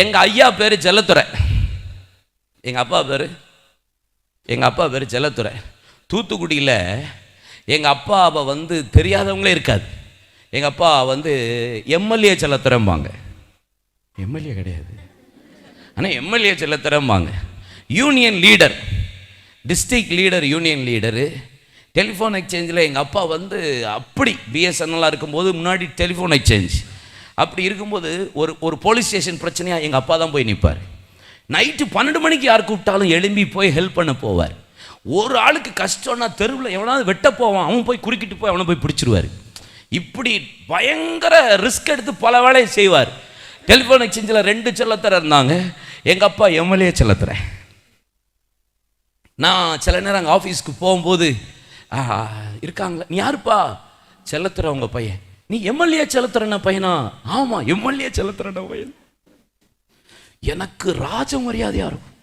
எங்கள் ஐயா பேர் செல்லத்துறை எங்கள் அப்பா பேர்? எங்கள் அப்பா பேர் செல்லத்துறை தூத்துக்குடியில் எங்கள் அப்பாவை வந்து தெரியாதவங்களே இருக்காது. எங்கள் அப்பா வந்து எம்எல்ஏ செல்லத்துறம்பாங்க எம்எல்ஏ கிடையாது. ஆனால் MLA செல்லத்துறம்பாங்க union leader district leader union leader. Telephone எக்ஸ்சேஞ்சில் எங்கள் அப்பா வந்து அப்படி பிஎஸ்என்எல்லாக இருக்கும்போது முன்னாடி டெலிஃபோன் எக்ஸ்சேஞ்ச். அப்படி இருக்கும்போது ஒரு ஒரு போலீஸ் ஸ்டேஷன் பிரச்சனையாக எங்கள் அப்பா தான் போய் நிற்பார் நைட்டு பன்னெண்டு மணிக்கு யார் கூப்பிட்டாலும் எழும்பி போய் ஹெல்ப் பண்ண போவார். ஒரு ஆளுக்கு கஷ்டம்னா தெருவில் எவனாவது வெட்ட போவான் அவன் போய் குறுக்கிட்டு போய் அவனை போய் பிடிச்சிருவார். இப்படி பயங்கர ரிஸ்க் எடுத்து பல வேலையை செய்வார். டெலிஃபோன் எக்ஸ்சேஞ்சில் ரெண்டு செல்லத்தர இருந்தாங்க. எங்கள் அப்பா எம்எல்ஏ செல்லத்துற நான் சில நேரம் அங்கே ஆஃபீஸ்க்கு போகும்போது ஆஹா, இருக்காங்களா நீ யாருப்பா? செல்லத்துற உங்கள் பையன். நீ எம்எல்ஏ செலுத்துறன பையனா? ஆமாம் எம்எல்ஏ செலுத்துறன பையன். எனக்கு ராஜ மரியாதையா இருக்கும்.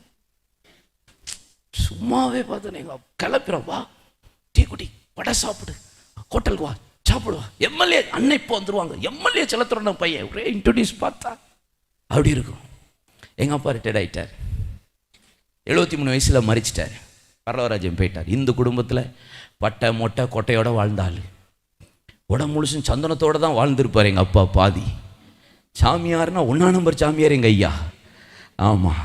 சும்மாவே பார்த்தேன் எங்க கிளப்பிறோம் வா. டீ குடி வடை சாப்பிடு ஹோட்டலுக்கு வா சாப்பிடுவா எம்எல்ஏ அன்னை இப்போ வந்துருவாங்க. எம்எல்ஏ செலுத்துறன பையன். ஒரே இன்ட்ரடியூஸ் பார்த்தா. அப்படி இருக்கும். எங்கள் அப்பா ரிட்டையர்ட் ஆயிட்டார். எழுபத்தி மூணு வயசில் மறிச்சிட்டார். பரவராஜன் போயிட்டார். இந்த குடும்பத்தில் பட்டை மொட்டை கொட்டையோட வாழ்ந்தாள் உடம்பு முழுசும் சந்தனத்தோடு தான் வாழ்ந்திருப்பார் எங்கள் அப்பா பாதி. சாமியார்னா ஒன்றா நம்பர் சாமியார் எங்கள் ஐயா. ஆமாம்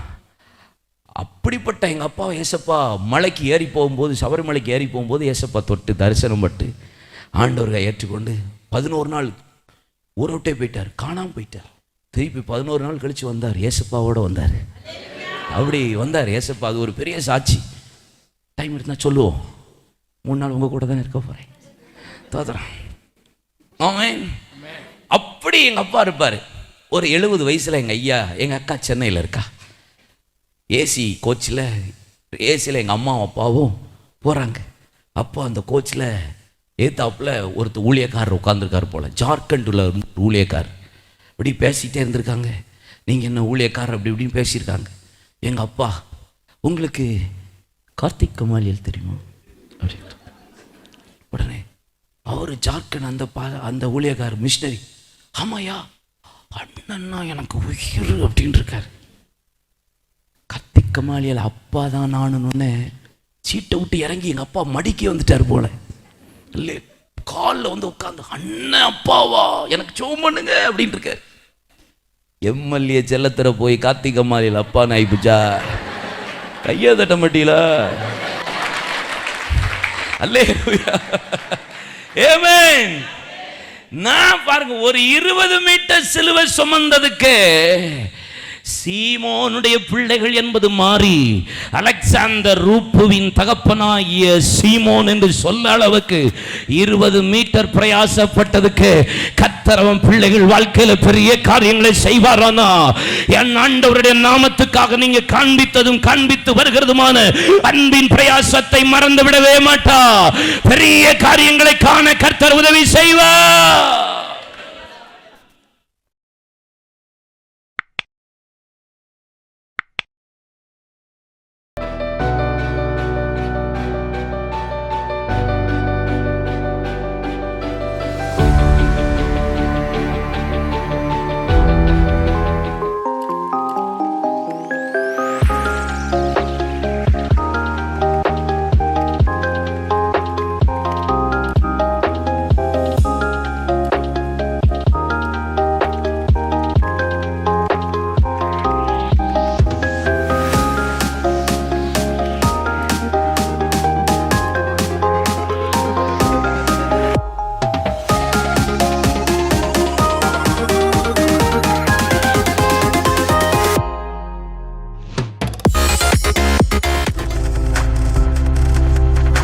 அப்படிப்பட்ட எங்கள் அப்பா ஏசப்பா மலைக்கு ஏறி போகும்போது சபரிமலைக்கு ஏறி போகும்போது ஏசப்பா தொட்டு தரிசனம் பட்டு ஆண்டவர்களை ஏற்றுக்கொண்டு பதினோரு நாள் ஊரை விட்டே போயிட்டார். காணாமல் போயிட்டார். திருப்பி பதினோரு நாள் கழித்து வந்தார். ஏசப்பாவோட வந்தார். அப்படி வந்தார் ஏசப்பா. அது ஒரு பெரிய சாட்சி. டைம் இருந்தால் சொல்லுவோம். மூணு நாள் உங்கள் கூட தான் இருக்க போகிறேன் தோத்துறேன். அப்படி எங்கள் அப்பா இருப்பார். ஒரு எழுபது வயசில் எங்கள் ஐயா எங்கள் அக்கா சென்னையில் இருக்கா. ஏசி கோச்சில் ஏசியில் எங்கள் அம்மாவும் அப்பாவும் போகிறாங்க அப்போ அந்த கோச்சில் ஏத்தாப்பில் ஒருத்தர் ஊழியக்காரர் உட்காந்துருக்காரு போல். ஜார்க்கண்டில் ஊழியக்கார். இப்படி பேசிகிட்டே இருந்திருக்காங்க. நீங்கள் என்ன ஊழியக்காரர் அப்படி இப்படின்னு பேசியிருக்காங்க. எங்கள் அப்பா உங்களுக்கு கார்த்திக் கமாலியல் தெரியுமா? அப்படின்ட்டு அவர் ஜார்க்கண்ட் அந்த பா அந்த ஊழியக்காரர் மிஷினரி ஆமாயா அண்ணன்னா எனக்கு உயிர் அப்படின்னு இருக்காரு. கத்திக் மாளியல் அப்பா தான் நானுன்னு சீட்டை விட்டு இறங்கி எங்கள் அப்பா மடிக்கி வந்துட்டார் போல. இல்லை காலில் வந்து உட்காந்து அண்ணன் அப்பாவா எனக்கு சோம் பண்ணுங்க அப்படின்னு இருக்காரு. எம்எல்ஏ செல்லத்தர போய் கார்த்திக் கமாலியல் அப்பா நாய்ப்புச்சா? கையை தட்ட மாட்டீங்களா? அல்லே ஏமேன் நான் பாருங்க ஒரு இருபது மீட்டர் சிலுவை சுமந்ததுக்கு சீமோனுடைய பிள்ளைகள் என்பது மாறி அலெக்சாந்தர் ரூப்புவின் தகப்பனாகிய சீமோன் என்று சொல்ல அளவுக்கு இருபது மீட்டர் பிரயாசப்பட்டதுக்கு கத்தரவன் பிள்ளைகள் வாழ்க்கையில பெரிய காரியங்களை செய்வாரானா? என் ஆண்டவருடைய நாமத்துக்காக நீங்க காண்பித்ததும் காண்பித்து வருகிறதுமான அன்பின் பிரயாசத்தை மறந்து விடவே மாட்டா. பெரிய காரியங்களை காண கர்த்தர் உதவி செய்வார்.